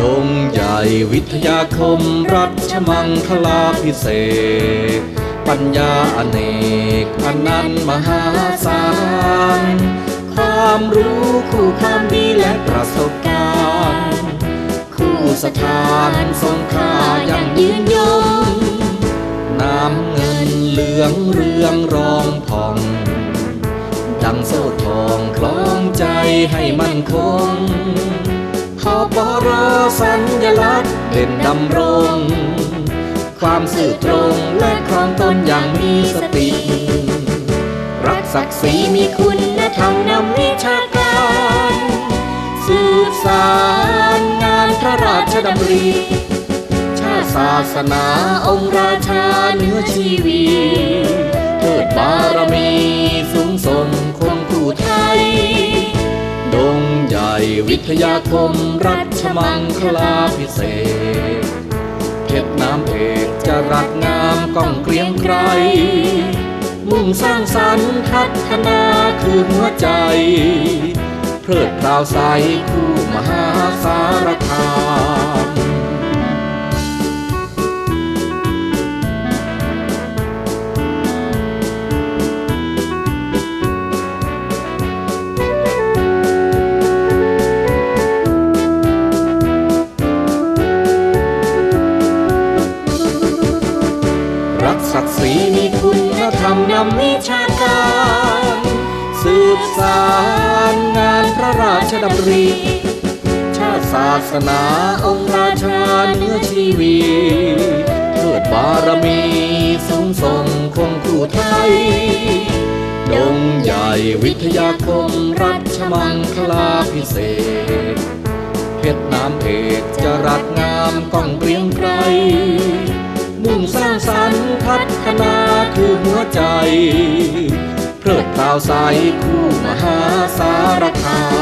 ดงใหญ่วิทยาคมรัชมังคลาพิเศษ ปัญญาอเนกอนันมหาศาลความรู้คู่ความดีและประสบการณ์ คู่สถานทรงค่าอย่างยืนยงน้ำเงินเหลืองเรืองรองผ่อง ดังโซ่ทองคล้องใจให้มั่นคง พอปรสัญลักษณ์เด่นดำรง ความสื่อตรงและครองตนอย่างมีสติ รักศักดิ์ศรีมีคุณธรรมนำวิชาการ สืบสารงานพระราชดำริ ชาติศาสนาองค์ราชาเนื้อชีวี วิทยาคมรัชมังคลาพิเศษเพชรน้ำเพชรจะรักงามก้องเกรียงไกรมุ่งสร้างสรรค์พัฒนาคือหัวใจ เพลิดเพลาวใสคู่มหาสารคาม รักศักดิ์ศรีมีคุณธรรมนำวิชาการ สืบสารงานพระราชดำริ ชาติศาสนาองค์ราชาเนือชีวีเทิดบารมีสูงส่งคงคู่ไทยดงใหญ่วิทยาคมรัชมังคลาพิเศษเพชรน้ำเพชรจะรักงามก้องเกรียงไกร มุ่งสร้างสรรค์พัฒนาคือหัวใจ เพลิดเพลาวใสคู่มหาสารคาม